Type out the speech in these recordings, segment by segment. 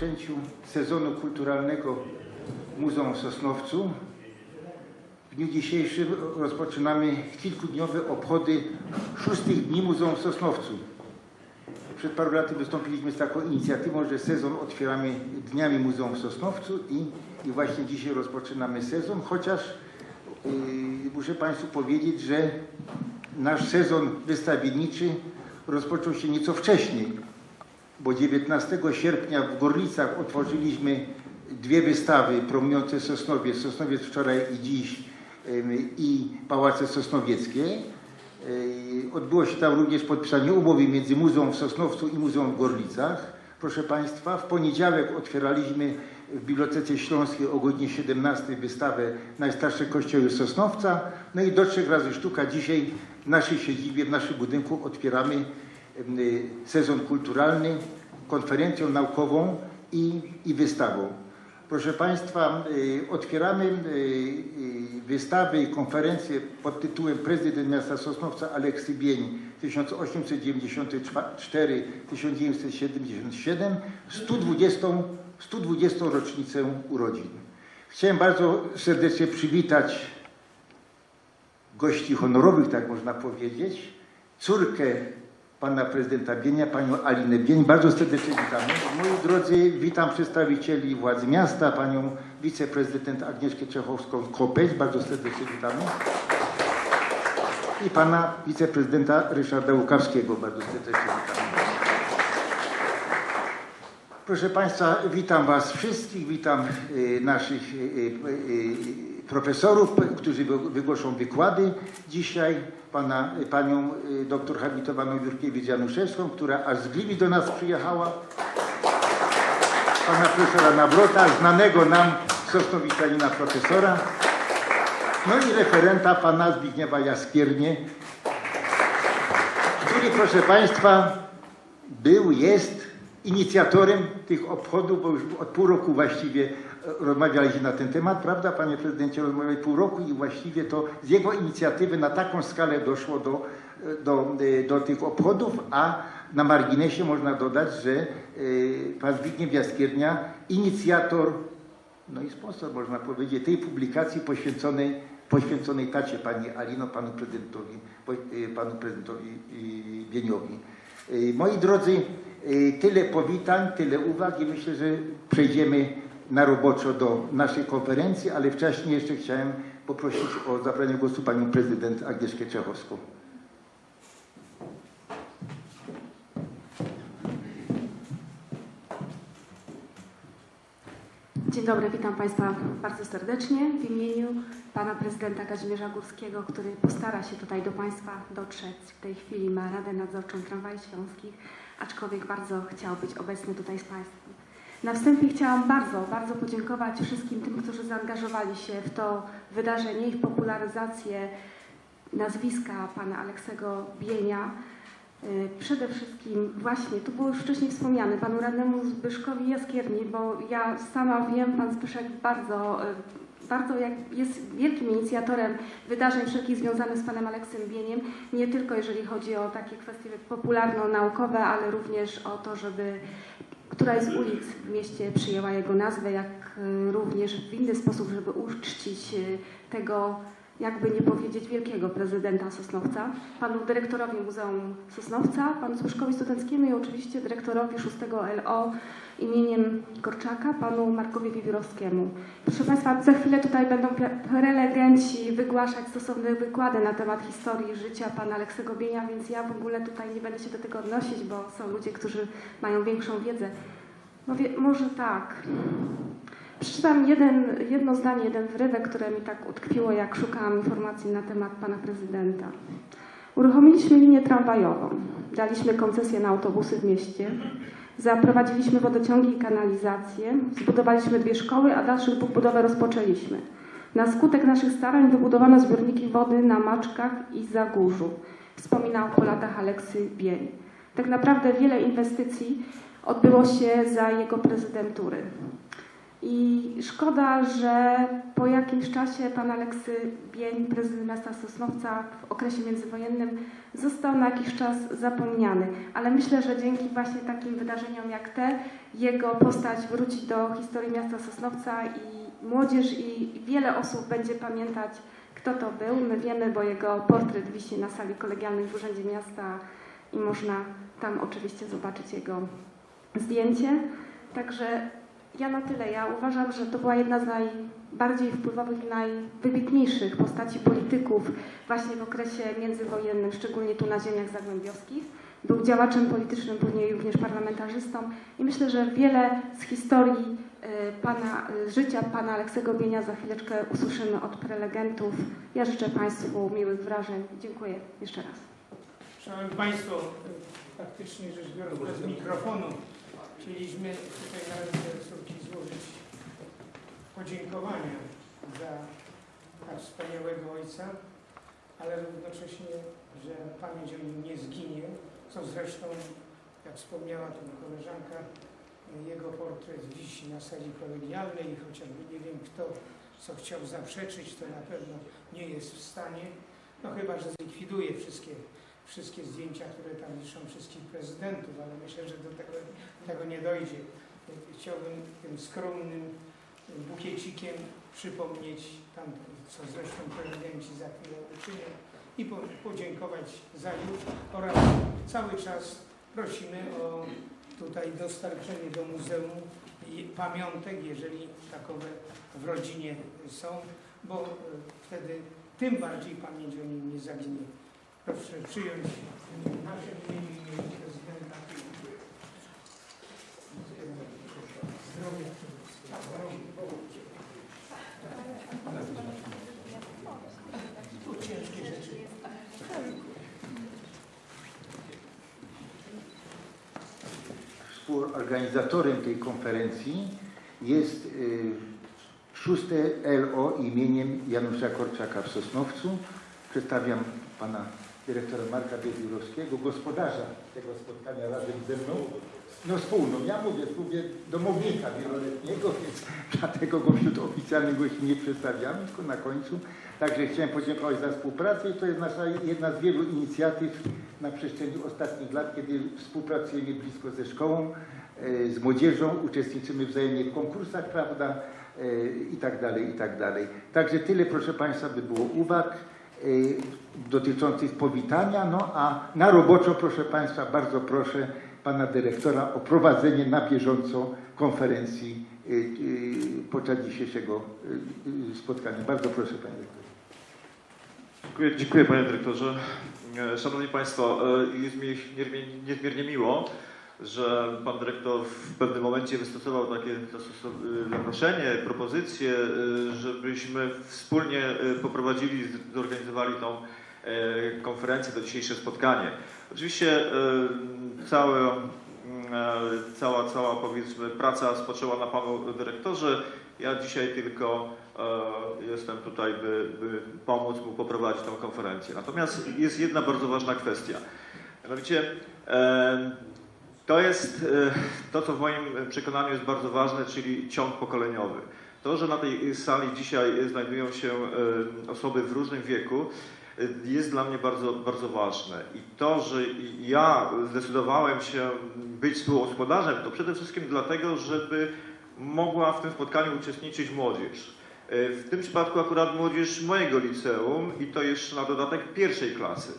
Rozpoczęciu sezonu kulturalnego Muzeum w Sosnowcu. W dniu dzisiejszym rozpoczynamy kilkudniowe obchody szóstych dni Muzeum w Sosnowcu. Przed paru laty wystąpiliśmy z taką inicjatywą, że sezon otwieramy dniami Muzeum w Sosnowcu i, i właśnie dzisiaj rozpoczynamy sezon, chociaż yy, muszę Państwu powiedzieć, że nasz sezon wystawienniczy rozpoczął się nieco wcześniej, bo 19 sierpnia w Gorlicach otworzyliśmy dwie wystawy promujące Sosnowiec, Sosnowiec wczoraj i dziś i Pałace Sosnowieckie. Yy, Odbyło się tam również podpisanie umowy między Muzeum w Sosnowcu i Muzeum w Gorlicach. Proszę Państwa, w poniedziałek otwieraliśmy w Bibliotece Śląskiej o godzinie 17 wystawę Najstarsze kościoły Sosnowca. No i do trzech razy sztuka dzisiaj w naszej siedzibie, w naszym budynku otwieramy sezon kulturalny konferencją naukową i, i wystawą. Proszę Państwa, y, otwieramy y, y, wystawy i konferencję pod tytułem Prezydent Miasta Sosnowca Aleksy Bień 1894-1977 120, 120 rocznicę urodzin. Chciałem bardzo serdecznie przywitać gości honorowych, tak można powiedzieć, córkę pana prezydenta Bienia, panią Alinę Bień. Bardzo serdecznie witamy. Moi drodzy, witam przedstawicieli władz miasta, panią wiceprezydent Agnieszkę Czechowską-Kopeć. Bardzo serdecznie witamy. I pana wiceprezydenta Ryszarda Łukawskiego. Bardzo serdecznie witamy. Proszę Państwa, witam Was wszystkich, witam y, naszych y, y, profesorów, którzy wy- wygłoszą wykłady dzisiaj, pana, panią y, doktor habilitowaną Jurkiewicz-Januszewską, która aż z Gliwi do nas przyjechała, pana profesora Nawrota, znanego nam Sosnowiczanina profesora, no i referenta pana Zbigniewa Jaskiernie, który, proszę Państwa, był, jest inicjatorem tych obchodów, bo już od pół roku właściwie e, rozmawialiśmy na ten temat, prawda, panie prezydencie, rozmawiali pół roku i właściwie to z jego inicjatywy na taką skalę doszło do, e, do, e, do tych obchodów, a na marginesie można dodać, że pan Zbigniew Jaskiernia, inicjator, no i sponsor można powiedzieć, tej publikacji poświęconej, poświęconej tacie pani Alino, panu prezydentowi, panu prezydentowi Bieniowi. Moi drodzy, tyle powitań, tyle uwag i myślę, że przejdziemy na roboczo do naszej konferencji, ale wcześniej jeszcze chciałem poprosić o zabranie głosu panią prezydent Agnieszkę Czechowską. Dzień dobry, witam Państwa bardzo serdecznie w imieniu Pana Prezydenta Kazimierza Górskiego, który postara się tutaj do Państwa dotrzeć. W tej chwili ma Radę Nadzorczą Tramwaj Śląskich, aczkolwiek bardzo chciał być obecny tutaj z Państwem. Na wstępie chciałam bardzo, bardzo podziękować wszystkim tym, którzy zaangażowali się w to wydarzenie i w popularyzację nazwiska Pana Aleksego Bienia, Y, Przede wszystkim właśnie, tu było już wcześniej wspomniane, panu radnemu Zbyszkowi Jaskierni, bo ja sama wiem, pan Zbyszek bardzo, y, bardzo jest wielkim inicjatorem wydarzeń wszelkich związanych z panem Aleksem Bieniem, nie tylko jeżeli chodzi o takie kwestie popularno-naukowe, ale również o to, żeby któraś z ulic w mieście przyjęła jego nazwę, jak y, również w inny sposób, żeby uczcić y, tego jakby nie powiedzieć wielkiego prezydenta Sosnowca, panu dyrektorowi Muzeum Sosnowca, panu Zbyszkowi Studenckiemu i oczywiście dyrektorowi 6 LO imieniem Korczaka, panu Markowi Wiewiórowskiemu. Proszę Państwa, za chwilę tutaj będą pre- prelegenci wygłaszać stosowne wykłady na temat historii życia pana Aleksego Bienia, więc ja w ogóle tutaj nie będę się do tego odnosić, bo są ludzie, którzy mają większą wiedzę. No wie, może tak. Przeczytam jeden, jedno zdanie, jeden wyrywek, które mi tak utkwiło, jak szukałam informacji na temat pana prezydenta. Uruchomiliśmy linię tramwajową, daliśmy koncesję na autobusy w mieście, zaprowadziliśmy wodociągi i kanalizację, zbudowaliśmy dwie szkoły, a dwóch budowę rozpoczęliśmy. Na skutek naszych starań wybudowano zbiorniki wody na Maczkach i Zagórzu. Wspominał po latach Aleksy Bień. Tak naprawdę wiele inwestycji odbyło się za jego prezydentury. I szkoda, że po jakimś czasie pan Aleksy Bień, prezydent miasta Sosnowca w okresie międzywojennym został na jakiś czas zapomniany. Ale myślę, że dzięki właśnie takim wydarzeniom jak te, jego postać wróci do historii miasta Sosnowca i młodzież i wiele osób będzie pamiętać, kto to był. My wiemy, bo jego portret wisi na sali kolegialnej w Urzędzie Miasta i można tam oczywiście zobaczyć jego zdjęcie. Także ja na tyle. Ja uważam, że to była jedna z najbardziej wpływowych i najwybitniejszych postaci polityków właśnie w okresie międzywojennym, szczególnie tu na ziemiach zagłębiowskich. Był działaczem politycznym, później również parlamentarzystą i myślę, że wiele z historii y, pana, y, życia pana Aleksego Bienia za chwileczkę usłyszymy od prelegentów. Ja życzę Państwu miłych wrażeń. Dziękuję jeszcze raz. Szanowni Państwo, faktycznie rzecz biorąc bez mikrofonu chcieliśmy tutaj na złożyć podziękowania za tak wspaniałego ojca, ale równocześnie, że pamięć o nim nie zginie, co zresztą, jak wspomniała tu koleżanka, jego portret wisi na sali kolegialnej i chociażby nie wiem kto, co chciał zaprzeczyć, to na pewno nie jest w stanie, no chyba, że zlikwiduje wszystkie wszystkie zdjęcia, które tam liczą wszystkich prezydentów, ale myślę, że do tego, tego nie dojdzie. Chciałbym tym skromnym bukiecikiem przypomnieć tam, co zresztą prezydenci za chwilę uczynią i po, podziękować za już oraz cały czas prosimy o tutaj dostarczenie do muzeum pamiątek, jeżeli takowe w rodzinie są, bo e, wtedy tym bardziej pamięć o nim nie zaginie. Proszę przyjąć imieniu i imieniu prezydenta. Zdrowia. Tu ciężkie rzeczy. Współorganizatorem tej konferencji jest y, szóste LO imieniem Janusza Korczaka w Sosnowcu. Przedstawiam pana dyrektora Marka Biewiórowskiego, gospodarza tego spotkania razem ze mną. No wspólną, ja mówię, mówię domownika wieloletniego, więc dlatego go wśród oficjalnych gości nie przedstawiamy, tylko na końcu. Także chciałem podziękować za współpracę i to jest nasza jedna z wielu inicjatyw na przestrzeni ostatnich lat, kiedy współpracujemy blisko ze szkołą, e, z młodzieżą, uczestniczymy wzajemnie w konkursach, prawda, e, i tak dalej, i tak dalej. Także tyle, proszę Państwa, by było uwag dotyczących powitania. No a na roboczo, proszę Państwa, bardzo proszę Pana Dyrektora o prowadzenie na bieżąco konferencji y, y, podczas dzisiejszego y, y, spotkania. Bardzo proszę Panie Dyrektorze. Dziękuję, dziękuję Panie Dyrektorze. E, Szanowni Państwo, e, jest mi niezmiernie miło, że Pan Dyrektor w pewnym momencie wystosował takie zaproszenie, propozycję, e, żebyśmy wspólnie e, poprowadzili, zorganizowali tą e, konferencję, to dzisiejsze spotkanie. Oczywiście całe, cała, cała powiedzmy praca spoczęła na Panu Dyrektorze. Ja dzisiaj tylko e, jestem tutaj, by, by pomóc mu poprowadzić tę konferencję. Natomiast jest jedna bardzo ważna kwestia. Mianowicie e, to jest e, to, co w moim przekonaniu jest bardzo ważne, czyli ciąg pokoleniowy. To, że na tej sali dzisiaj znajdują się e, osoby w różnym wieku, e, jest dla mnie bardzo, bardzo ważne. I to, że ja zdecydowałem się być współgospodarzem, to przede wszystkim dlatego, żeby mogła w tym spotkaniu uczestniczyć młodzież. W tym przypadku akurat młodzież mojego liceum i to jeszcze na dodatek pierwszej klasy.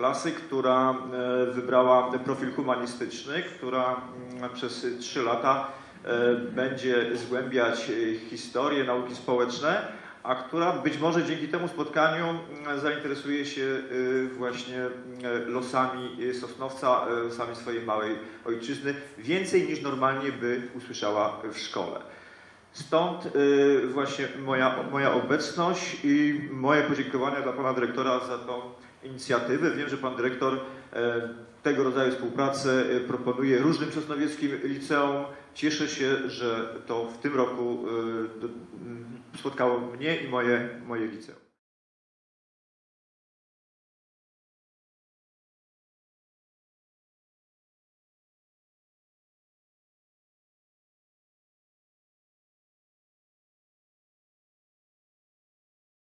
Klasy, która e, wybrała profil humanistyczny, która mm, przez trzy lata e, będzie zgłębiać e, historię, nauki społeczne, a która być może dzięki temu spotkaniu mm, zainteresuje się właśnie losami Sosnowca, losami swojej małej ojczyzny, więcej niż normalnie by usłyszała w szkole. Stąd właśnie moja, moja obecność i moje podziękowania dla pana dyrektora za tą inicjatywę. Wiem, że pan dyrektor e, tego rodzaju współpracę e, proponuje różnym sosnowieckim liceum. Cieszę się, że to w tym roku e, spotkało mnie i moje, moje liceum.